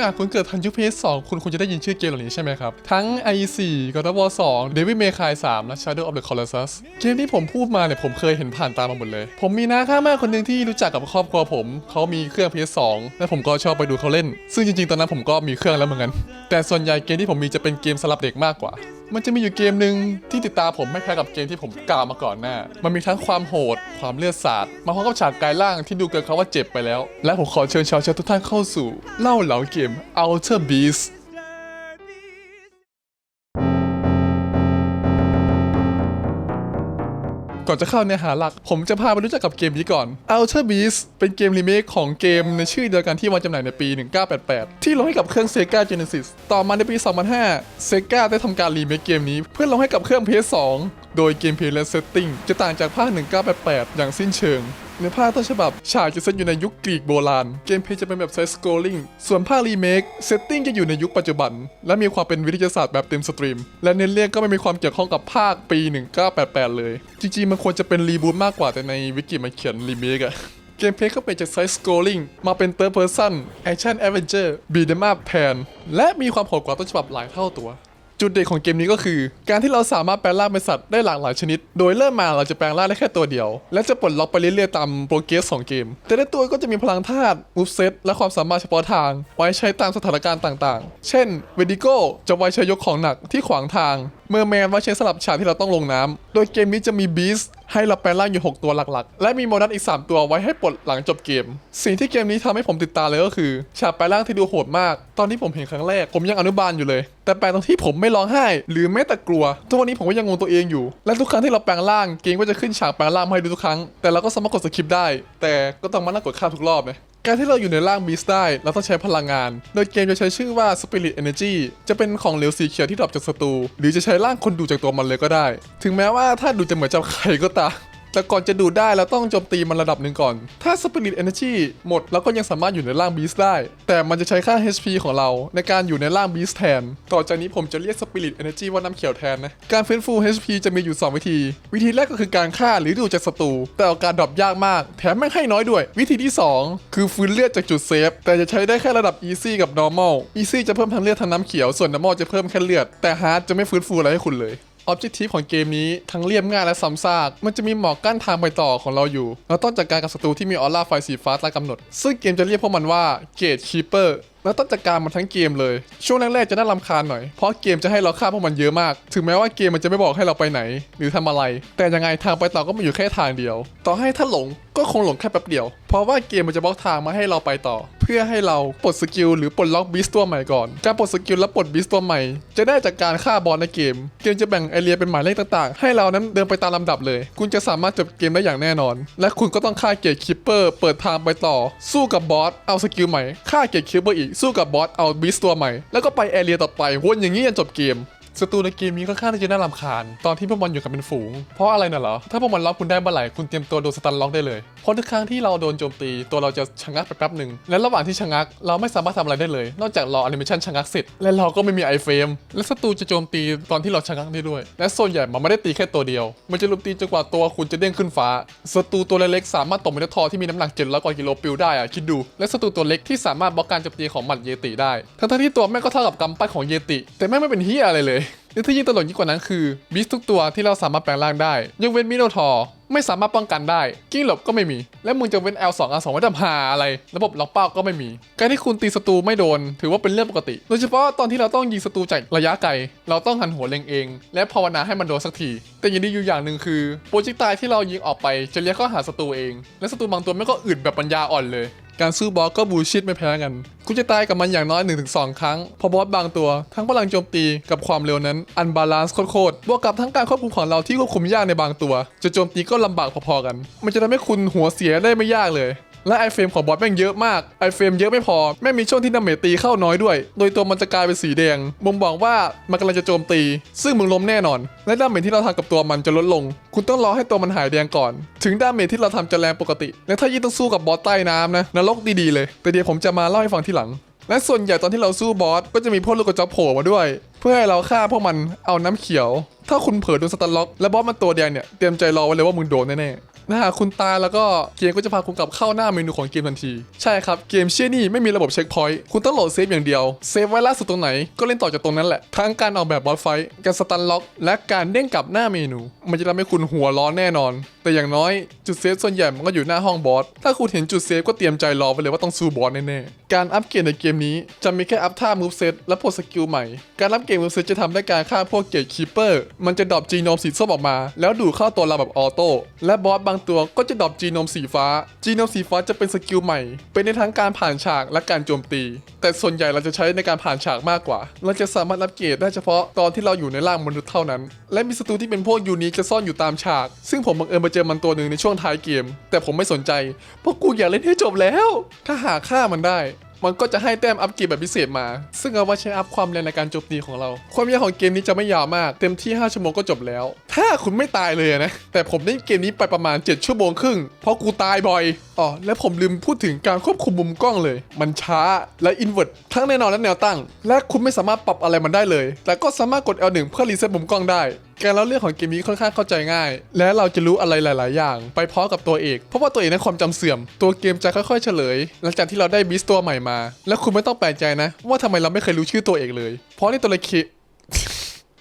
ถ้าหากคุณเกิดทันยุค PS2 คุณควรจะได้ยินชื่อเกมเหล่านี้ใช่ไหมครับ ทั้ง i4 God of War 2 Devil May Cry 3 และ Shadow of the Colossus เกมที่ผมพูดมาเนี่ยผมเคยเห็นผ่านตามาหมดเลย ผมมีน้าข้ามากคนหนึ่งที่รู้จักกับครอบครัวผม เขามีเครื่อง PS2 และผมก็ชอบไปดูเขาเล่น ซึ่งจริงๆ ตอนนั้นผมก็มีเครื่องแล้วเหมือนกัน แต่ส่วนใหญ่เกมที่ผมมีจะเป็นเกมสำหรับเด็กมากกว่า มันจะมีอยู่เกมหนึ่งที่ติดตามผมไม่แพ้กับเกมที่ผมกล่าวมาก่อนหน้า มันมีทั้งความโหด ความเลือดสาด มาพร้อมกับฉากกายร่างที่ดูเกินคำว่าเจ็บไปแล้ว และผมขอเชิญชาวเชิญทุกท่านเข้าสู่ เล่าเหลาเกม Outer Beast ก่อนจะเข้าเนื้อหาหลัก ผมจะพาไปรู้จักกับเกมนี้ก่อน Outer Beast เป็นเกมรีเมคของเกมในชื่อเดียวกันที่วางจำหน่ายในปี 1988 ที่ลงให้กับเครื่อง Sega Genesis ต่อมาในปี 2005 Sega ได้ทำการรีเมคเกมนี้ เพื่อลงให้กับเครื่อง PS2 โดยเกมเพลย์และเซตติ้งจะต่างจากภาค 1988 อย่างสิ้นเชิง ในภาคต้นฉบับ ฉากจะเซตอยู่ในยุคกรีกโบราณ เกมเพลย์จะเป็นแบบไซส์สโกลลิงส่วนภาครีเมคเซตติ้งจะอยู่ในยุคปัจจุบัน และมีความเป็นวิทยาศาสตร์แบบเต็มสตรีม และเน้นเรื่องก็ไม่มีความเกี่ยวข้องกับภาคปี 1988 เลย จริงๆมันควรจะเป็นรีบูตมากกว่าแต่ในวิกิมันเขียนรีเมคอะเกมเพลย์ก็เปลี่ยนจากไซส์ส c ร o ลิงมาเป็น third person action adventure beat 'em up แทนและมีความโหดกว่าต้นฉบับหลายเท่าตัว จุดเด่นของเกมนี้ก็คือ การที่เราสามารถแปลงร่างเป็นสัตว์ได้หลากหลายชนิด โดยเริ่มมาเราจะแปลงร่างได้แค่ตัวเดียว และจะปลดล็อกไปเรื่อยๆตามโปรเกรสของเกม แต่ละตัวก็จะมีพลังธาตุมูฟเซตและความสามารถเฉพาะทาง ไว้ใช้ตามสถานการณ์ต่างๆ เช่นเวดิโกจะไว้ใช้ยกของหนักที่ขวางทาง เมอร์แมนไว้ใช้สลับฉากที่เราต้องลงน้ำโดยเกมนี้จะมีบีสให้เราแปลงร่างอยู่ 6 ตัวหลักๆ และมีโมนัสอีก 3 ตัวไว้ให้ปลดหลังจบเกม สิ่งที่เกมนี้ทำให้ผมติดตาเลยก็คือ ฉากแปลงร่างที่ดูโหดมาก ตอนที่ผมเห็นครั้งแรก ผมยังอนุบาลอยู่เลย แต่แปลงตรงที่ผมไม่ร้องไห้ หรือแม้แต่กลัว ทุกวันนี้ผมก็ยังงงตัวเองอยู่ และทุกครั้งที่เราแปลงร่าง เกมก็จะขึ้นฉากแปลงร่างให้ดูทุกครั้ง แต่เราก็สามารถกดสคริปได้ แต่ก็ต้องมานั่งกดข้ามทุกรอบนะ การที่เราอยู่ในร่างบีสได้เราต้องใช้พลังงาน โดยเกมจะใช้ชื่อว่า Spirit Energy จะเป็นของเหลวสีเขียวที่ดรอปจากศัตรูหรือจะใช้ร่างคนดูจากตัวมันเลยก็ได้ ถึงแม้ว่าถ้าดูจะเหมือนจับใครก็ตาม แต่ก่อนจะดูดได้เราต้องโจมตีมันระดับหนึ่งก่อน ถ้า Spirit Energy หมดเราก็ยังสามารถอยู่ในร่าง Beast ได้ แต่มันจะใช้ค่า HP ของเรา ในการอยู่ในร่าง Beast แทน ต่อจากนี้ผมจะเรียก Spirit Energy ว่าน้ำเขียวแทนนะ การฟื้นฟู HP จะมีอยู่ 2 วิธี วิธีแรกก็คือการฆ่าหรือดูจากศัตรู แต่อาการดรอปยากมาก แถมไม่งให้น้อยด้วย วิธีที่ 2 คือฟื้นเลือดจากจุดเซฟ แต่จะใช้ได้แค่ระดับ Easy กับ Normal Easy จะเพิ่มทั้งเลือดทั้งน้ำเขียว ส่วน Normal จะเพิ่มแค่เลือด แต่ Hard จะไม่ฟื้นฟูอะไรให้คุณเลย ออบเจกตีฟของเกมนี้ทั้งเรียบง่ายและซ้ำซาก มันจะมีหมอกกั้นทางไปต่อของเราอยู่ เราต้องจัดการกับศัตรูที่มีออร่าไฟสีฟ้าตามกำหนด ซึ่งเกมจะเรียกพวกมันว่าเกตคีเปอร์ แล้วต้องจัดการมันทั้งเกมเลย ช่วงแรกๆจะน่ารำคาญหน่อย เพราะเกมจะให้เราฆ่าพวกมันเยอะมาก ถึงแม้ว่าเกมมันจะไม่บอกให้เราไปไหน หรือทำอะไร แต่ยังไงทางไปต่อก็มีอยู่แค่ทางเดียว ต่อให้ถ้าหลงก็คงหลงแค่แป๊บเดียว เพราะว่าเกมมันจะบล็อกทางมาให้เราไปต่อ เพื่อให้เราปลดสกิลหรือปลดล็อกบีสตัวใหม่ก่อน การปลดสกิลและปลดบีสตัวใหม่ จะได้จากการฆ่าบอสในเกม เกมจะแบ่งไอเรียเป็นหมายเลขต่างๆ ให้เรานั้นเดินไปตามลำดับเลย คุณจะสามารถจบเกมได้อย่างแน่นอน และคุณก็ต้องฆ่าเกตคิปเปอร์เปิดทางไปต่อ สู้กับบอสเอาสกิลใหม่ฆ่าเกตคิปเปอร์อีกสู้กับบอสเอาบิสตัวใหม่ แล้วก็ไปแอเรียต่อไปวนอย่างนี้จนจบเกมศัตรูในเกมนี้ค่อนข้างที่จะน่ารำคาญ ตอนที่พวกมันอยู่กันเป็นฝูง เพราะอะไรน่ะเหรอ ถ้าพวกมันล็อกคุณได้เมื่อไหร่คุณเตรียมตัวโดนสตันล็อกได้เลยเพราะทุกครั้งที่เราโดนโจมตี ตัวเราจะชะงักไปแป๊บหนึ่งและระหว่างที่ชะงักเราไม่สามารถทำอะไรได้เลย นอกจากรอแอนิเมชันชะงักเสร็จและเราก็ไม่มีไอเฟรมและศัตรูจะโจมตีตอนที่เราชะงักได้ด้วย และส่วนใหญ่มันไม่ได้ตีแค่ตัวเดียว มันจะลุมตีจนกว่าตัวคุณจะเด้งขึ้นฟ้าศัตรูตัวเล็กๆสามารถตกเมทัลทอที่มีน้ำหนัก700กว่ากิโลปิวได้อะคิดดู และศัตรูตัวเล็กที่สามารถบล็อกการโจมตีของหมัดเยติได้ ทั้งที่ตัวแม่ก็เท่ากับกำปั้นของเยติ แต่แม่ไม่เป็นเฮียอะไรเลยและที่ยิ่งตลกยิ่งกว่านั้นคือบีสทุกตัวที่เราสามารถแปลงร่างได้ยกเว้นมิโนทอร์ ไม่สามารถป้องกันได้ กิ้งหลบก็ไม่มี และมึงจะเว้น L2 R2 ไว้ทำหาอะไร ระบบล็อกเป้าก็ไม่มี การที่คุณตีศัตรูไม่โดน ถือว่าเป็นเรื่องปกติ โดยเฉพาะตอนที่เราต้องยิงศัตรูจากระยะไกล เราต้องหันหัวเล็งเอง และภาวนาให้มันโดนสักที แต่อย่างนี้อยู่อย่างหนึ่งคือโปรเจกต์ตายที่เรายิงออกไปจะเลี้ยเข้าหาศัตรูเอง และศัตรูบางตัวไม่ก็อึดแบบปัญญาอ่อนเลย การสู้บอสก็บูชิดไม่แพ้กัน คุณจะตายกับมันอย่างน้อย 1-2 ครั้งเพอบอสบางตัว ทั้งพลังโจมตีกับความเร็วนั้น อันบาลานซ์โคตรๆบวกกับทั้งการควบคุมของเราที่ควบคุมยากในบางตัว จะโจมตีก็ลำบากพอๆกัน มันจะทำให้คุณหัวเสียได้ไม่ยากเลย และไอเฟรมของบอสแม่งเยอะมากไอเฟรมเยอะไม่พอแม่งมีช่วงที่ดาเมจตีเข้าน้อยด้วย โดยตัวมันจะกลายเป็นสีแดงบ่งบอกว่ามันกำลังจะโจมตี ซึ่งมึงล้มแน่นอน และดาเมจที่เราทำกับตัวมันจะลดลง คุณต้องรอให้ตัวมันหายแดงก่อน ถึงดาเมจที่เราทำจะแรงปกติ และถ้ายิ่งต้องสู้กับบอสใต้น้ำนะนรกดีๆเลย แต่เดี๋ยวผมจะมาเล่าให้ฟังทีหลัง และส่วนใหญ่ตอนที่เราสู้บอสก็จะมีพวกลูกกระจอกโผล่มาด้วย เพื่อให้เราฆ่าพวกมันเอาน้ำเขียว ถ้าคุณเผลอโดนสตันล็อกและบอสมันตัวแดงเนี่ยเตรียมใจรอไว้เลยว่ามึงโดนแน่ๆ ถ้าหากคุณตายแล้วก็เกมก็จะพาคุณกลับเข้าหน้าเมนูของเกมทันที ใช่ครับ เกมเชี่ยนี่ไม่มีระบบเช็คพอยต์คุณต้องโหลดเซฟอย่างเดียว เซฟไว้ล่าสุดตรงไหนก็เล่นต่อจากตรงนั้นแหละ ทั้งการออกแบบบอสไฟต์การสตันล็อก และการเด้งกลับหน้าเมนู มันจะทำให้คุณหัวร้อนแน่นอนแต่อย่างน้อยจุดเซฟส่วนใหญ่มันก็อยู่หน้าห้องบอส ถ้าคุณเห็นจุดเซฟก็เตรียมใจรอไปเลยว่าต้องสู้บอสแน่ๆ การอัปเกรดในเกมนี้จะมีแค่อัพท่ามูฟเซตและพวกสกิลใหม่ การอัปเกรดมูฟเซตจะทำได้การฆ่าพวกเกตคีเปอร์ มันจะดรอปจีโนมสีส้มออกมา แล้วดูดเข้าตัวเราแบบออโต้ และบอสบางตัวก็จะดรอปจีโนมสีฟ้า จีโนมสีฟ้าจะเป็นสกิลใหม่ เป็นในทั้งการผ่านฉากและการโจมตี แต่ส่วนใหญ่เราจะใช้ในการผ่านฉากมากกว่า เราจะสามารถอัปเกรดได้เฉพาะตอนที่เราอยู่ในร่างมนุษย์เท่านั้น และมีศัตรูที่เป็นพวกยูนิคจะซ่อนอยู่ตามฉาก ซึ่งผมบังเอิญเจอมันตัวหนึ่งในช่วงท้ายเกม แต่ผมไม่สนใจ เพราะกูอยากเล่นให้จบแล้ว ถ้าหาฆ่ามันได้ มันก็จะให้แต้มอัพเกรดแบบพิเศษมา ซึ่งเอาไว้ใช้อัพความแรงในการโจมตีของเรา ความยาวของเกมนี้จะไม่ยาวมาก เต็มที่ 5 ชั่วโมงก็จบแล้วถ้าคุณไม่ตายเลยนะ แต่ผมเล่นเกมนี้ไปประมาณ 7 ชั่วโมงครึ่ง เพราะกูตายบ่อย อ๋อ และผมลืมพูดถึงการควบคุมมุมกล้องเลย มันช้าและอินเวอร์ตทั้งแนวนอนและแนวตั้ง และคุณไม่สามารถปรับอะไรมันได้เลย แต่ก็สามารถกด L1 เพื่อรีเซ็ตมุมกล้องได้ การเล่าเรื่องของเกมนี้ค่อนข้างเข้าใจง่าย และเราจะรู้อะไรหลาย ๆ อย่าง ไปพร้อมกับตัวเอก เพราะว่าตัวเอกนั้นความจำเสื่อม ตัวเกมจะค่อย ๆ เฉลย หลังจากที่เราได้บิสตัวใหม่มา และคุณไม่ต้องแปลกใจนะ ว่าทำไมเราไม่เคยรู้ชื่อตัวเอกเลย เพราะในตัวละคร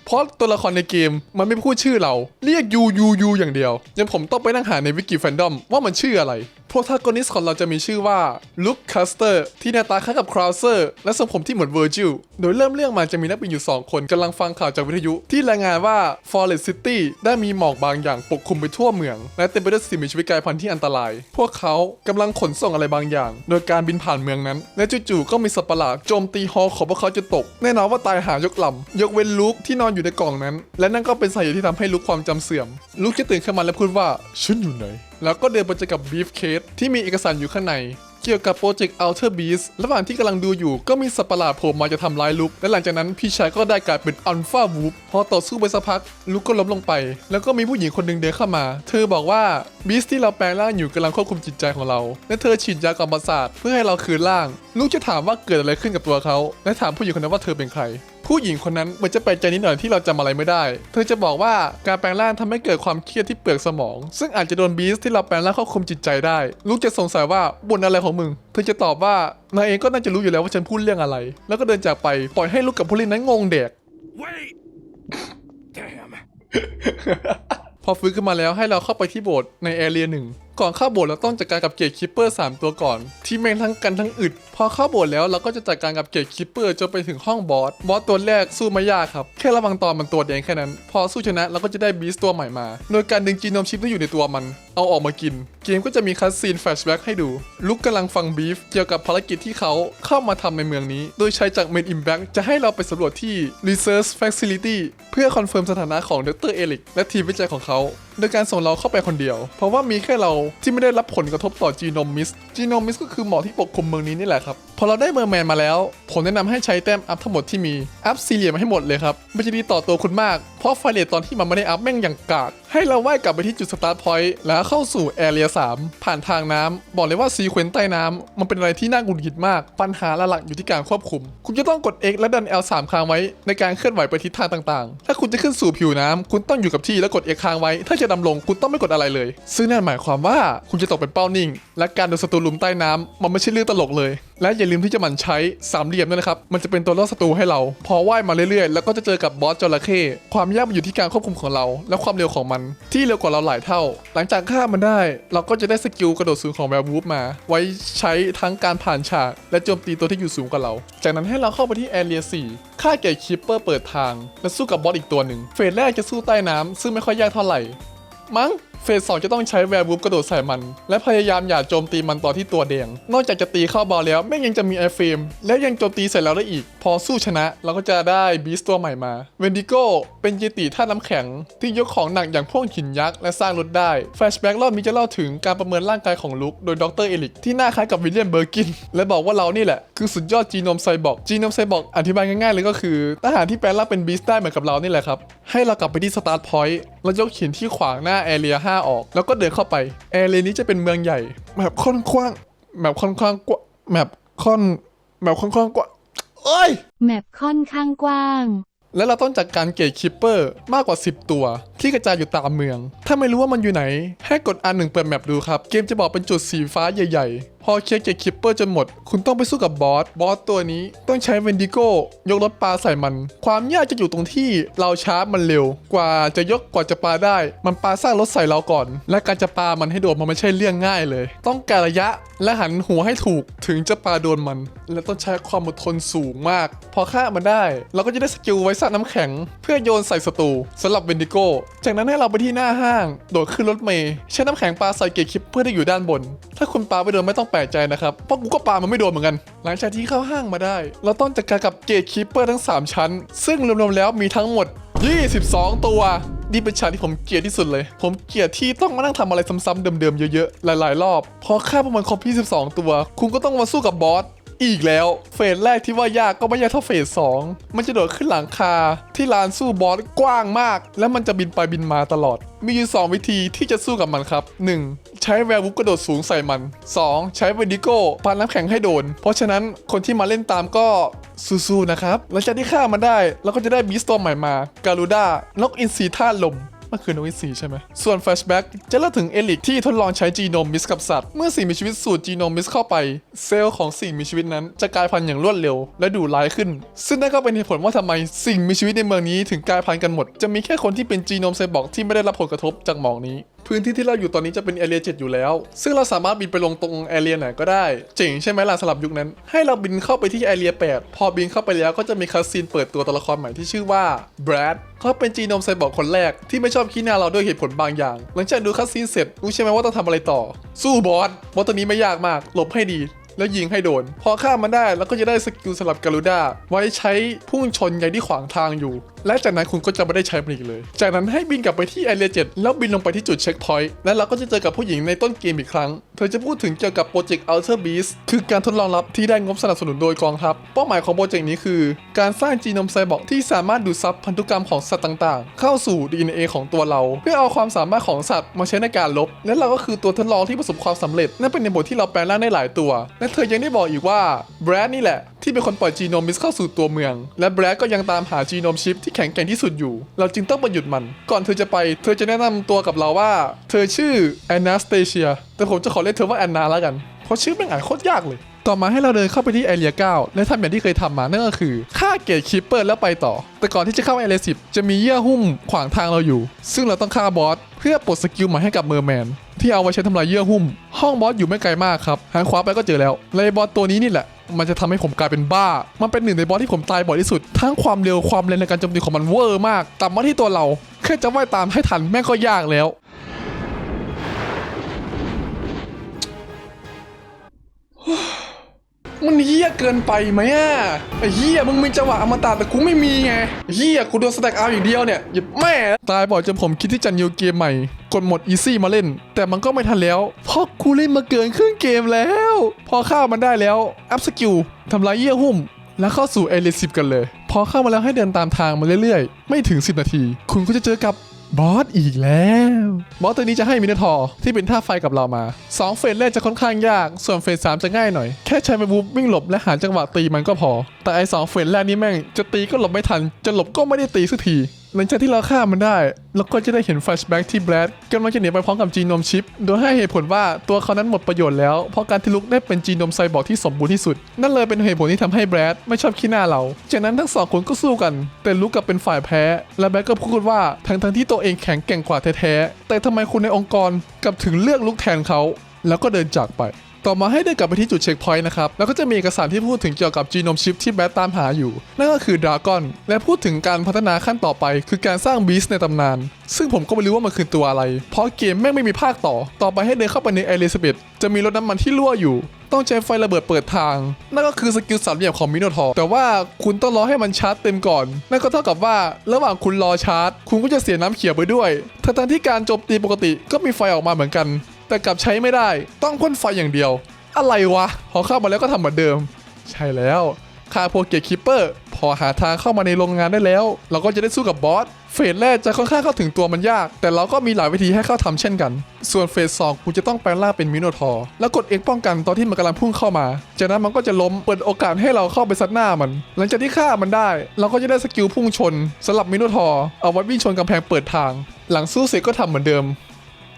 เพราะตัวละครในเกมมันไม่พูดชื่อเรา เรียกยูยูยูอย่างเดียวยังผมต้องไปนั่งหาในวิกิแฟนดอมว่ามันชื่ออะไรโปรทากอนิสของเราจะมีชื่อว่าลุคคัสเตอร์ที่หน้าตาคล้ายกับคราวเซอร์และทรงผมที่เหมือนเวอร์จิลโดยเริ่มเรื่องมาจะมีนักบินอยู่ 2 คนกำลังฟังข่าวจากวิทยุ ที่รายงานว่า Forest City ได้มีหมอกบางอย่างปกคลุมไปทั่วเมือง และเต็มไปด้วยสิ่งมีชีวิตกลายพันธุ์ที่อันตราย พวกเขากำลังขนส่งอะไรบางอย่าง โดยการบินผ่านเมืองนั้น และจู่ๆก็มีสัตว์ประหลาดโจมตีฮอของพวกเขาจนตก แน่นอนว่าตายหายกลำยกเว้นลุคที่นอนอยู่ในกล่องนั้น และนั่นก็เป็นสาเหตุที่ทำให้ลุคความจำเสื่อม ลุคจะตื่นขึ้นมาและพูดว่าฉันอยู่ไหน แล้วก็เดินไปเจอกับบีฟเคสที่มีเอกสารอยู่ข้างในเกี่ยวกับโปรเจกต์ Outer Beast ระหว่างที่กำลังดูอยู่ก็มีสัตว์ประหลาดโผล่มาจะทำร้ายลุก และหลังจากนั้นพี่ชายก็ได้กลายเป็นอัลฟาวูฟพอต่อสู้ไปสักพัก ลุกก็ล้มลงไป แล้วก็มีผู้หญิงคนหนึ่งเดินเข้ามา เธอบอกว่าบีสที่เราแปลงร่างอยู่กำลังควบคุมจิตใจของเรา และเธอฉีดยากล่อมประสาทเพื่อให้เราคืนร่างลูกจะถามว่าเกิดอะไรขึ้นกับตัวเขา และถามผู้หญิงคนนั้นว่าเธอเป็นใคร ผู้หญิงคนนั้นเหมือนจะแปลกใจนิดหน่อยที่เราจำอะไรไม่ได้ เธอจะบอกว่าการแปลงร่างทำให้เกิดความเครียดที่เปลือกสมอง ซึ่งอาจจะโดนบีสที่เราแปลงร่างควบคุมจิตใจได้ ลูกจะสงสัยว่าบนอะไรของมึง เธอจะตอบว่านายเองก็น่าจะรู้อยู่แล้วว่าฉันพูดเรื่องอะไร แล้วก็เดินจากไปปล่อยให้ลูกกับผู้เล่นนั้นงงแดก Wait! Damn. พอฟื้นขึ้นมาแล้วให้เราเข้าไปที่โบสถ์ในแอเรียหนึ่ง ก่อนเข้าโบสถ์เราต้องจัดการกับเกตคิปเปอร์3ตัวก่อน ที่แม่งทั้งกันทั้งอึด พอเข้าโบสถ์แล้วเราก็จะจัดการกับเกตคิปเปอร์จนไปถึงห้องบอสบอสตัวแรกสู้ไม่ยากครับ แค่ระวังตอนมันตัวแดงแค่นั้น พอสู้ชนะเราก็จะได้บีสตัวใหม่มา โดยการดึงจีโนมชิปที่อยู่ในตัวมัน เอาออกมากิน เกมก็จะมีคัสซีนแฟลชแบ็กให้ดูลุกกำลังฟังบีฟเกี่ยวกับภารกิจที่เขาเข้ามาทำในเมืองนี้ โดยใช้จากเมนอิมแบ็กจะให้เราไปสำรวจที่ Research Facility เพื่อคอนเฟิร์มสถานะของดรเอลิกและทีมวิจัยของเขา โดยการส่งเราเข้าไปคนเดียว เพราะว่ามีแค่เราที่ไม่ได้รับผลกระทบต่อจีโนมิส จีโนมิสก็คือหมอกที่ปกคลุมเมืองนี้นี่แหละครับ พอเราได้เมอร์แมนมาแล้ว ผมแนะนำให้ใช้แต้มอัพทั้งหมดที่มี อัพซีเรียมให้หมดเลยครับ มันจะดีต่อตัวคุณมากเพราะไฟเลตตอนที่มันไม่ได้อัพแม่งอย่างกากให้เราว่ายกลับไปที่จุดสตาร์ทพอยต์แล้วเข้าสู่แอเรีย3ผ่านทางน้ำบอกเลยว่าซีเควนต์ใต้น้ำมันเป็นอะไรที่น่าหงุดหงิดมาก ปัญหาหลักๆอยู่ที่การควบคุม คุณจะต้องกด X และดัน L3 ค้างไว้ในการเคลื่อนไหวไปทิศทางต่างๆ ถ้าคุณจะขึ้นสู่ผิวน้ำคุณต้องอยู่กับที่แล้วกด X ค้างไว้ ถ้าจะดำลงคุณต้องไม่กดอะไรเลย ซึ่งนั่นหมายความว่าคุณจะตกเป็นเป้านิ่ง และการโดนศัตรูลุมใต้น้ำมันไม่ใช่เรื่องตลกเลย และอย่าลืมที่จะหมั่นใช้สามเหลี่ยมด้วยนะครับ มันจะเป็นตัวล่อศัตรูให้เรา พอว่ายมาเรื่อยๆ แล้วก็จะเจอกับบอสจระเข้ความยากมันอยู่ที่การควบคุมของเรา และความเร็วของมันที่เร็วกว่าเราหลายเท่า หลังจากฆ่ามันได้ เราก็จะได้สกิลกระโดดสูงของแวร์วูฟมา ไว้ใช้ทั้งการผ่านฉาก และโจมตีตัวที่อยู่สูงกว่าเรา จากนั้นให้เราเข้าไปที่แอเรีย4ฆ่าเกตคิปเปอร์เปิดทางและสู้กับบอสอีกตัวหนึ่งเฟสแรกจะสู้ใต้น้ำซึ่งไม่ค่อยยากเท่าไหร่มั้ง เฟสสองจะต้องใช้แวร์วูฟกระโดดใส่มัน และพยายามอย่าโจมตีมันตอนที่ตัวแดง นอกจากจะตีเข้าบอลแล้วแม่งยังจะมีไอเฟรมและยังโจมตีใส่เราได้อีก พอสู้ชนะเราก็จะได้บีสตัวใหม่มา เวนดิโกเป็นเยติท่าน้ำแข็ง ที่ยกของหนักอย่างพวกหินยักษ์และสร้างรถได้ แฟลชแบ็กรอบนี้จะเล่าถึงการประเมินร่างกายของลุคโดยดรเอลิกที่หน้าคล้ายกับวิลเลียมเบอร์กิน และบอกว่าเรานี่แหละคือสุดยอดจีโนมไซบอร์กจีโนมไซบอร์กอธิบายง่ายๆเลยก็คือทหารที่แปลงร่างเป็นบีสได้เหมือนกับเรานี่แหละครับให้เรากลับไปที่สตาร์ทพอยต์แล้วยกหินที่ขวางหน้าแอเรีย5ออก แล้วก็เดินเข้าไปแอเรียนี้จะเป็นเมืองใหญ่แบบค่อนข้างแบบค่อนข้างกว่าแบบค่อนแบบค่อนข้างกว่าเอ้ยแมปค่อนข้างกว้าง และเราต้องจัดการเกตคิปเปอร์มากกว่า 10 ตัว ที่กระจายอยู่ตามเมือง ถ้าไม่รู้ว่ามันอยู่ไหน ให้กดอันหนึ่งเปิดแมปดูครับ เกมจะบอกเป็นจุดสีฟ้าใหญ่ๆพ อเคลียร์เกตคิปเปอร์จนหมด คุณต้องไปสู้กับบอส บอสตัวนี้ต้องใช้เวนดิโก้ ยกรถปลาใส่มัน ความยากจะอยู่ตรงที่เราชาร์จมันเร็ว กว่าจะยกกว่าจะปลาได้ มันปลาสร้างรถใส่เราก่อน และการจะปลามันให้โดนมันไม่ใช่เรื่องง่ายเลย ต้องการระยะและหันหัวให้ถูกถึงจะปลาโดนมัน และต้องใช้ความอดทนสูงมาก พอฆ่ามันได้ เราก็จะได้สกิลไว้สร้างน้ำแข็ง เพื่อโยนใส่ศัตรูสำหรับเวนดิโก้ จากนั้นให้เราไปที่หน้าห้าง โดดขึ้นรถเมย์ใช้น้ำแข็งปลาใส่เกตคิปเพื่อที่อยู่ด้านบน ถ้าคุณปลาไปโดนไม่ต้องแปลกใจนะครับ เพราะกูก็ปามันไม่โดนเหมือนกัน หลังจากที่เข้าห้างมาได้ เราต้องจัดการกับเกตคิปเปอร์ทั้ง 3 ชั้น ซึ่งรวมๆแล้วมีทั้งหมด 22 ตัวนี่เป็นฉากที่ผมเกลียดที่สุดเลย ผมเกลียดที่ต้องมานั่งทำอะไรซ้ำๆเดิมๆเยอะๆ หลายๆ รอบ พอฆ่าพวกมันครบ22 ตัว คุณก็ต้องมาสู้กับบอสอีกแล้ว เฟสแรกที่ว่ายากก็ไม่ยากเท่าเฟสสองมันจะโดดขึ้นหลังคา ที่ลานสู้บอสกว้างมาก และมันจะบินไปบินมาตลอด มีอยู่ 2 วิธีที่จะสู้กับมันครับ 1. ใช้แวร์วุฟกระโดดสูงใส่มัน 2. ใช้เวดิโก้ปานน้ำแข็งให้โดน เพราะฉะนั้นคนที่มาเล่นตามก็สู้ๆนะครับหลังจากที่ฆ่ามันได้เราก็จะได้บีสตัวใหม่มาการูด้านกอินทรีธาตุลมมันคือนกอินทรีใช่ไหม ส่วนแฟลชแบ็กจะเล่าถึงเอลิกที่ทดลองใช้จีโนมมิสกับสัตว์ เมื่อสิ่งมีชีวิตสูดจีโนมมิสเข้าไป เซลล์ของสิ่งมีชีวิตนั้นจะกลายพันธุ์อย่างรวดเร็ว และดุร้ายขึ้น ซึ่งนั่นก็เป็นเหตุผลว่าทำไมสิ่งมีชีวิตในเมืองนี้ถึงกลายพันธุ์กันหมด จะมีแค่คนที่เป็นจีโนมไซบอร์กที่ไม่ได้รับผลกระทบจากหมอกนี้พื้นที่ที่เราอยู่ตอนนี้จะเป็นแอเรีย7อยู่แล้ว ซึ่งเราสามารถบินไปลงตรงแอเรียไหนก็ได้ เจ๋งใช่ไหมล่ะสำหรับยุคนั้น ให้เราบินเข้าไปที่แอเรีย8พอบินเข้าไปแล้วก็จะมีคัสซีนเปิดตัวตัวละครใหม่ที่ชื่อว่าแบรดเขาเป็นจีโนมไซบอร์กคนแรกที่ไม่ชอบขี้หน้าเราด้วยเหตุผลบางอย่าง หลังจากดูคัสซีนเสร็จรู้ใช่ไหมว่าต้องทำอะไรต่อ สู้บอสบอสตัวนี้ไม่ยากมากหลบให้ดีแล้วยิงให้โดน พอฆ่ามันได้แล้วก็จะได้สกิลสลับการูด้าไว้ใช้พุ่งชนใหญ่ที่ขวางทางอยู่และจากนั้นคุณก็จะไม่ได้ใช้มันอีกเลย จากนั้นให้บินกลับไปที่แอเรีย7แล้วบินลงไปที่จุดเช็คพอยต์และเราก็จะเจอกับผู้หญิงในต้นเกมอีกครั้ง เธอจะพูดถึงเกี่ยวกับโปรเจกต์ Ultra Beast คือการทดลองลับที่ได้งบสนับสนุนโดยกองทัพ เป้าหมายของโปรเจกต์นี้คือ การสร้างจีโนมไซบอร์กที่สามารถดูดซับพันธุกรรมของสัตว์ต่างๆ เข้าสู่ DNA ของตัวเรา เพื่อเอาความสามารถของสัตว์มาใช้ในการลบ และเราก็คือตัวทดลองที่ประสบความสำเร็จนั่นเป็นในบทที่เราแปลงร่างได้หลายตัว และเธอยังได้บอกอีกว่าแบรดนี่แหละที่เป็นคนปล่อยจีโนมิสเข้าสู่ตัวเมือง และแบรดก็ยังตามหาจีโนมชิปที่แข็งแกร่งที่สุดอยู่ เราจึงต้องไปหยุดมัน ก่อนเธอจะไป เธอจะแนะนำตัวกับเราว่า เธอชื่อแอนนาสเตเชีย แต่ผมจะขอเรียกเธอว่าแอนนาแล้วกัน เพราะชื่อม่งอ่านโคตรยากเลย ต่อมาให้เราเดินเข้าไปที่แอเรีย9และทำอย่างที่เคยทำมานั่นก็คือฆ่าเกตคิปเปอร์แล้วไปต่อ แต่ก่อนที่จะเข้าแอเรีย10 จะมีเยื่อหุ้มขวางทางเราอยู่ ซึ่งเราต้องฆ่าบอสเพื่อปลดสกิลใหม่ให้กับเมอร์แมนที่เอาไว้ใช้ทำลายเยื่อหุ้ม ห้องบอสอยู่ไม่ไกลมากครับหันขวาไปก็เจอแล้วและไอ้บอสตัวนี้นี่แหละ มันจะทำให้ผมกลายเป็นบ้า มันเป็นหนึ่งในบอสที่ผมตายบ่อยที่สุด ทั้งความเร็วความแรงในการโจมตีของมันเวอร์มาก แต่มาที่ตัวเรา แค่จะว่ายตามให้ทันแม่ก็ยากแล้ว มันเฮี้ยเกินไปไหมอะไอ้เฮี้ยมึงมีจังหวะอมตะแต่กูไม่มีไงเฮี้ยกูโดนสแต็กเอาอย่างเดียวเนี่ยหยิบแม่ ตายบ่อยจนผมคิดที่จะนิวเกมใหม่ กดหมดอีซี่มาเล่น แต่มันก็ไม่ทันแล้วเพราะกูเล่นมาเกินครึ่งเกมแล้ว พอเข้ามันได้แล้ว อัพสกิลทำลายเยี่ยหุ้มแล้วเข้าสู่เอเลสิบกันเลย พอเข้ามาแล้วให้เดินตามทางมาเรื่อยๆ ไม่ถึง 10 นาที คุณก็จะเจอกับ บอสอีกแล้ว บอสตัวนี้จะให้มินาทอร์ที่เป็นท่าไฟกับเรามา 2 เฟสแรกจะค่อนข้างยาก ส่วนเฟส3จะง่ายหน่อย แค่ใช้ไปบูฟวิ่งหลบและหาจังหวะตีมันก็พอ แต่ไอ้สองเฟสแรกนี่แม่งจะตีก็หลบไม่ทัน จะหลบก็ไม่ได้ตีสักที หลังจากที่เราฆ่ามันได้ เราก็จะได้เห็นแฟลชแบ็กที่แบรดกำลังจะหนีไปพร้อมกับจีโนมชิป โดยให้เหตุผลว่าตัวเขานั้นหมดประโยชน์แล้ว เพราะการที่ลุกได้เป็นจีโนมไซบอร์กที่สมบูรณ์ที่สุด นั่นเลยเป็นเหตุผลที่ทำให้แบรดไม่ชอบขี้หน้าเรา จากนั้นทั้งสองคนก็สู้กัน แต่ลุกกลับเป็นฝ่ายแพ้ และแบรดก็พูดว่าทั้งทั้งที่ตัวเองแข็งแกร่งกว่าแท้ๆแต่ทำไมคนในองค์กรกลับถึงเลือกลุกแทนเขา แล้วก็เดินจากไป ต่อมาให้เดินกลับไปที่จุดเช็คพอยต์นะครับ แล้วก็จะมีเอกสารที่พูดถึงเกี่ยวกับจีโนมชิปที่แบทตามหาอยู่ นั่นก็คือดราก้อน และพูดถึงการพัฒนาขั้นต่อไป คือการสร้างบีสในตำนาน ซึ่งผมก็ไม่รู้ว่ามันคือตัวอะไร เพราะเกมแม่งไม่มีภาคต่อ ต่อไปให้เดินเข้าไปในเอลิซาเบธจะมีรถน้ำมันที่รั่วอยู่ ต้องใช้ไฟระเบิดเปิดทาง นั่นก็คือสกิลสามเหลี่ยมของมิโนทอร์แต่ว่าคุณต้องรอให้มันชาร์จเต็มก่อน นั่นก็เท่ากับว่าระหว่างคุณรอชาร์จ คุณก็จะเสียน้ำเขียวไปด้วยทั้งที่การโจมตีปกติก็มีไฟออกมาเหมือนกัน แต่กลับใช้ไม่ได้ ต้องพ่นไฟอย่างเดียว อะไรวะ พอเข้ามาแล้วก็ทำเหมือนเดิม ใช่แล้วคาโพเกตคิปเปอร์ พอหาทางเข้ามาในโรงงานได้แล้ว เราก็จะได้สู้กับบอส เฟสแรกจะค่อนข้างเข้าถึงตัวมันยาก แต่เราก็มีหลายวิธีให้เข้าทำเช่นกัน ส่วนเฟสสองคุณจะต้องแปลงร่างเป็นมิโนทอร์แล้วกดเอกป้องกันตอนที่มันกำลังพุ่งเข้ามา จากนั้นมันก็จะล้มเปิดโอกาสให้เราเข้าไปซัดหน้ามัน หลังจากที่ฆ่ามันได้ เราก็จะได้สกิลพุ่งชนสำหรับมิโนทอร์เอาไว้วิ่งชนกำแพงเปิดทาง หลังสู้เสร็จก็ทำเหมือนเดิม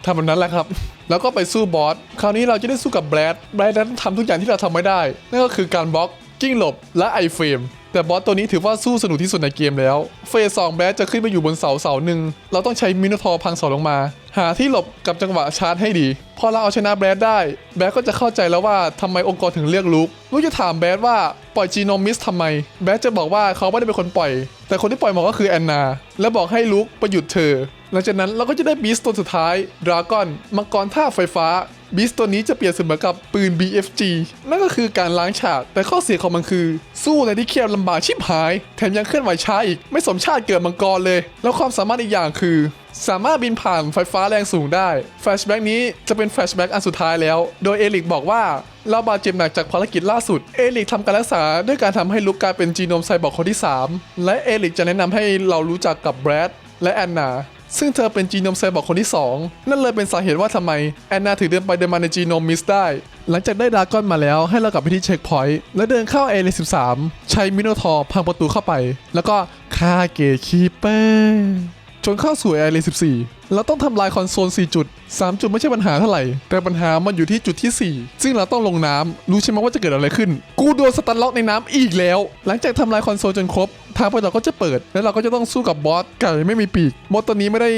ทำแบบนั้นแหละครับ แล้วก็ไปสู้บอส คราวนี้เราจะได้สู้กับแบรดแบรดนั้นทำทุกอย่างที่เราทำไม่ได้ นั่นก็คือการบล็อก กิ้งหลบ และไอเฟรม แต่บอสตัวนี้ถือว่าสู้สนุกที่สุดในเกมแล้ว เฟสสองแบรดจะขึ้นไปอยู่บนเสาเสาหนึ่ง เราต้องใช้มินทอร์พังเสาลงมา หาที่หลบกับจังหวะชาร์จให้ดี พอเราเอาชนะแบรดได้ แบรดก็จะเข้าใจแล้วว่าทำไมองค์กรถึงเรียกลุกลุกจะถามแบรดว่าปล่อยจีโนมิสทำไม แบรดจะบอกว่าเขาไม่ได้เป็นคนปล่อย แต่คนที่ปล่อยมันก็คือแอนนา และบอกให้ลุกไปหยุดเธอ หลังจากนั้นเราก็จะได้บีสตัวสุดท้ายดราก้อนมังกรท่าไฟฟ้า บีสตัวนี้จะเปรียบเสมือนกับปืน BFG นั่นก็คือการล้างฉาก แต่ข้อเสียของมันคือ สู้ในที่เคียบลำบากชิบหาย แถมยังเคลื่อนไหวช้าอีก ไม่สมชาติเกิดมังกรเลย แล้วความสามารถอีกอย่างคือ สามารถบินผ่านไฟฟ้าแรงสูงได้ แฟลชแบ็กนี้จะเป็นแฟลชแบ็กอันสุดท้ายแล้ว โดยเอลิกบอกว่าเราบาดเจ็บหนักจากภารกิจล่าสุด เอลิกทำการรักษาด้วยการทำให้ลุกกลายเป็นจีโนมไซบอร์กคนที่ 3 และเอลิกจะแนะนำให้เรารู้จักกับแบรดและแอนนา ซึ่งเธอเป็นจีโนมไซบอร์กคนที่ 2 นั่นเลยเป็นสาเหตุว่าทำไมแอนนาถึงเดินไปเดินมาในจีโนมมิสได้ หลังจากได้ดาก้อนมาแล้วให้เรากลับไปที่เช็คพอยต์และเดินเข้าเอเลสิบสามใช้มิโนทอร์พังประตูเข้าไป แล้วก็ฆ่าเกตคีเปอร์จนเข้าสู่เอเลสิบสี่ เราต้องทำลายคอนโซล 4 จุด 3 จุดไม่ใช่ปัญหาเท่าไหร่ แต่ปัญหามันอยู่ที่จุดที่ 4 ซึ่งเราต้องลงน้ำรู้ใช่ไหมว่าจะเกิดอะไรขึ้น กูโดนสตันล็อกในน้ำอีกแล้ว หลังจากทำลายคอนโซลจนครบทางไปต่อก็จะเปิด แล้วเราก็จะต้องสู้กับบอสไก่ไม่มีปีกบอสตัวนี้ไม่ได้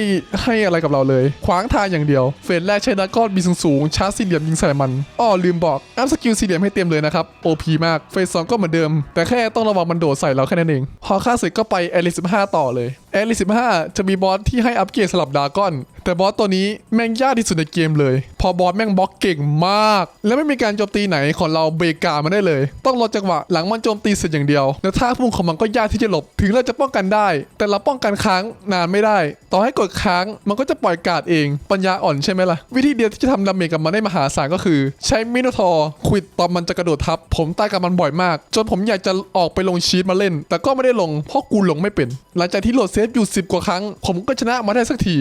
ให้อะไรกับเราเลย ขวางทางอย่างเดียว เฟสแรกใช้ดาก้อนบีสูงสูงชาร์จสี่เหลี่ยมยิงใส่มันอ้อลืมบอกอัพสกิลสี่เหลี่ยมให้เต็มเลยนะครับ OP มาก เฟสสองก็เหมือนเดิม แต่แค่ต้องระวังมันโดดใส่เราแค่นั้นเอง พอฆ่าเสร็จก็ไปแอลิ15ต่อเลยแอลิ15จะมีบอสที่ให้อัปเกรดสลับดาก้อนแต่บอสตัวนี้แม่งยากที่สุดในเกมเลย พอบอสแม่งบล็อกเก่งมาก และไม่มีการโจมตีไหนของเราเบรกามันได้เลย ต้องรอจังหวะหลังมันโจมตีเสร็จอย่างเดียวแล้วท่าพุ่งของมันก็ยากที่จะหลบ ถึงเราจะป้องกันได้ แต่เราป้องกันค้างนานไม่ได้ ต่อให้กดค้างมันก็จะปล่อยกาดเองปัญญาอ่อนใช่ไหมล่ะวิธีเดียวที่จะทำดาเมจกับมันได้มหาศาลก็คือ ใช้มิโนทอร์ควิดตอนมันจะกระโดดทับ ผมตายกับมันบ่อยมาก จนผมอยากจะออกไปลงชีตมาเล่น แต่ก็ไม่ได้ลงเพราะกูลงไม่เป็น หลังจากที่โหลดเซฟอยู่ 10 กว่าครั้ง ผมก็ชนะมาได้สักที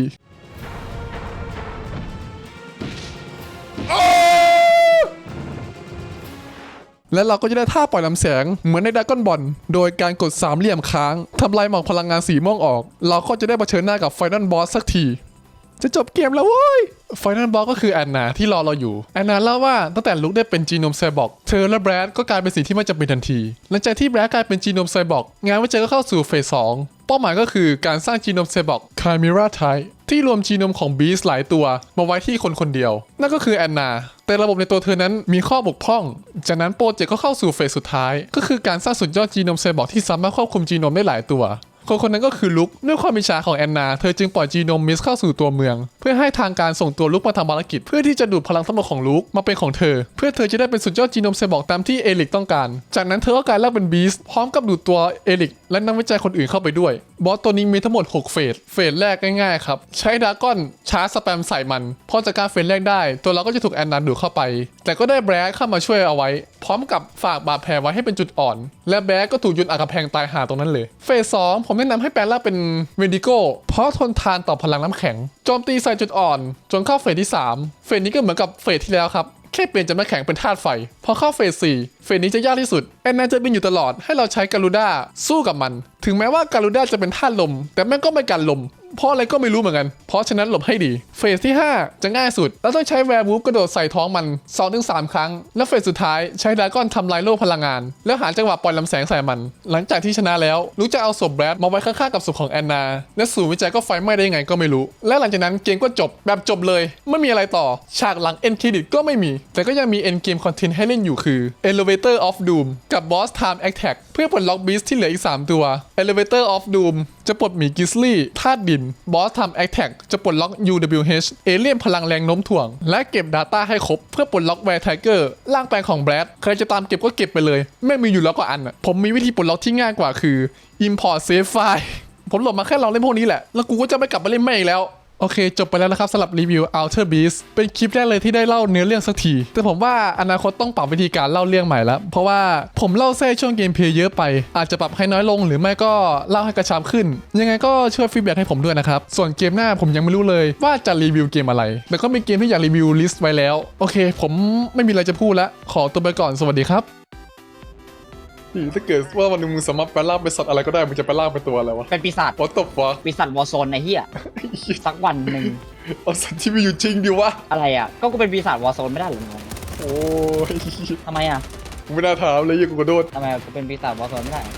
และเราก็จะได้ท่าปล่อยลำแสงเหมือนในด r ก้อนบอลโดยการกดสามเหลี่ยมค้างทำลายหมอกพลังงานสีม่วงออก เราก็จะได้เผชิญหน้ากับไฟน a ลบอสสักที จะจบเกมแล้วเว้ยไฟน a ลบอสก็คือแอนนาที่รอเราอยู่ แอนนาเล่าว่าตั้งแต่ลุกได้เป็นจีโนมไซบอร์กเธอและแบรดก็กลายเป็นสิ่งที่ไม่จำเป็นทันที หลังจากที่แบรดกลายเป็นจีโนมไซบอร์กงานวิจัยก็เข้าสู่เฟสสองเป้าหมายก็คือการสร้างจีโนมไซบอร์กคามิราไทที่รวมจีโนมของบีสหลายตัวมาไว้ที่คนคนเดียว นั่นก็คือแอนนา แต่ระบบในตัวเธอนั้นมีข้อบกพร่อง จากนั้นโปรเจกต์ก็เข้าสู่เฟสสุดท้าย ก็คือการสร้างสุดยอดจีโนมไซบอร์กที่สามารถควบคุมจีโนมได้หลายตัวคนคนนั้นก็คือลุกด้วยความมิชาของแอนนา เธอจึงปล่อยจีโนมมิสเข้าสู่ตัวเมือง เพื่อให้ทางการส่งตัวลุกมาทำภารกิจ เพื่อที่จะดูดพลังทั้งหมดของลุกมาเป็นของเธอ เพื่อเธอจะได้เป็นสุดยอดจีโนมไซบอร์กตามที่เอลิกต้องการ จากนั้นเธอก็กลายร่างเป็นบีสพร้อมกับดูดตัวเอลิกและนักวิจัยคนอื่นเข้าไปด้วย บอสตัวนี้มีทั้งหมด 6 เฟส เฟสแรกง่ายๆครับ ใช้ดาก้อนชาร์จสแปมใส่มันพอจากการเฟสแรกได้ ตัวเราก็จะถูกแอนนาดูเข้าไป แต่ก็ได้แบรดเข้ามาช่วยเอาไว้ พร้อมกับฝากบาดแผลไว้ให้เป็นจุดอ่อน และแบรดก็ถูกยุนอักกำแพงตายหาตรงนั้นเลย เฟสสองผมแนะนำให้แปลงร่างเป็นเวนดิโก้เพราะทนทานต่อพลังน้ำแข็งโจมตีใส่จุดอ่อน จนเข้าเฟสที่ 3 เฟสนี้ก็เหมือนกับเฟสที่แล้วครับ แค่เปลี่ยนจากน้ำแข็งเป็นธาตุไฟ พอเข้าเฟสสี่เฟสนี้จะยากที่สุด แอนนาจะบินอยู่ตลอดให้เราใช้การูด้าสู้กับมัน ถึงแม้ว่าการูด้าจะเป็นธาตุลม แต่แม่งก็ไม่กันลม เพราะอะไรก็ไม่รู้เหมือนกัน เพราะฉะนั้นหลบให้ดี เฟสที่ 5 จะง่ายสุดเราต้องใช้แวร์วูฟกระโดดใส่ท้องมัน2-3ครั้ง และเฟสสุดท้ายใช้ดาก้อนทำลายโลกพลังงาน แล้วหาจังหวะปล่อยลำแสงใส่มัน หลังจากที่ชนะแล้วรู้จะเอาศพแบรดมาไว้ข้างๆกับศพของแอนนา และศูนย์วิจัยก็ไฟไหม้ได้ยังไงก็ไม่รู้ และหลังจากนั้นเกมก็จบแบบจบเลยไม่มีอะไรต่อฉากหลังเอ็นเครดิตก็ไม่มี แต่ก็ยังมีเอ็นเกมคอนเทนต์ให้เล่นอยู่คือ Elevator of Doom กับ Boss Time Attack เพื่อปลดล็อกบีสที่เหลืออีก 3 ตัว Elevator of Doom จะปลดหมีกิสลี่ธาตุดิน บอสทำแอคแท็กจะปลดล็อก UWH เอเลี่ยนพลังแรงโน้มถ่วง และเก็บ Data ให้ครบ เพื่อปลดล็อกแวร์ไทเกอร์ร่างแปลงของแบรดใครจะตามเก็บก็เก็บไปเลย ไม่มีอยู่แล้วก็อัน ผมมีวิธีปลดล็อกที่ง่ายกว่าคือ Import Save File ผมโหลดมาแค่ลองเล่นพวกนี้แหละ แล้วกูก็จะไม่กลับมาเล่นแม่อีกแล้ว โอเค จบไปแล้วนะครับสำหรับรีวิว Outer Beast เป็นคลิปแรกเลยที่ได้เล่าเนื้อเรื่องสักที แต่ผมว่าอนาคตต้องปรับวิธีการเล่าเรื่องใหม่แล้ว เพราะว่าผมเล่าแทรกช่วงเกมเพลย์เยอะไป อาจจะปรับให้น้อยลงหรือไม่ก็เล่าให้กระชับขึ้น ยังไงก็ช่วยฟีดแบ็กให้ผมด้วยนะครับ ส่วนเกมหน้าผมยังไม่รู้เลยว่าจะรีวิวเกมอะไร แต่ก็มีเกมที่อยากรีวิวลิสต์ไว้แล้ว โอเค ผมไม่มีอะไรจะพูดล้วขอตัวไปก่อนสวัสดีครับ ถ้าเกิดว่าวันนึงมึงสามารถแปลร่างเป็นสัตว์อะไรก็ได้มึงจะแปลร่างเป็นตัวอะไรวะเป็นปีศาจ What the fuck ปีศาจวอร์โซนไอ้เหี้ยสักวันหนึ่งเอาสัตว์ที่มีอยู่จริงดิวะอะไรอะก็กูเป็นปีศาจวอร์โซนไม่ได้เหรอมึงโอ้ยทำไมอะกูไม่น่าถามเลยยังกูกระโดดทำไมกูเป็นปีศาจวอร์โซนไม่ได้อะ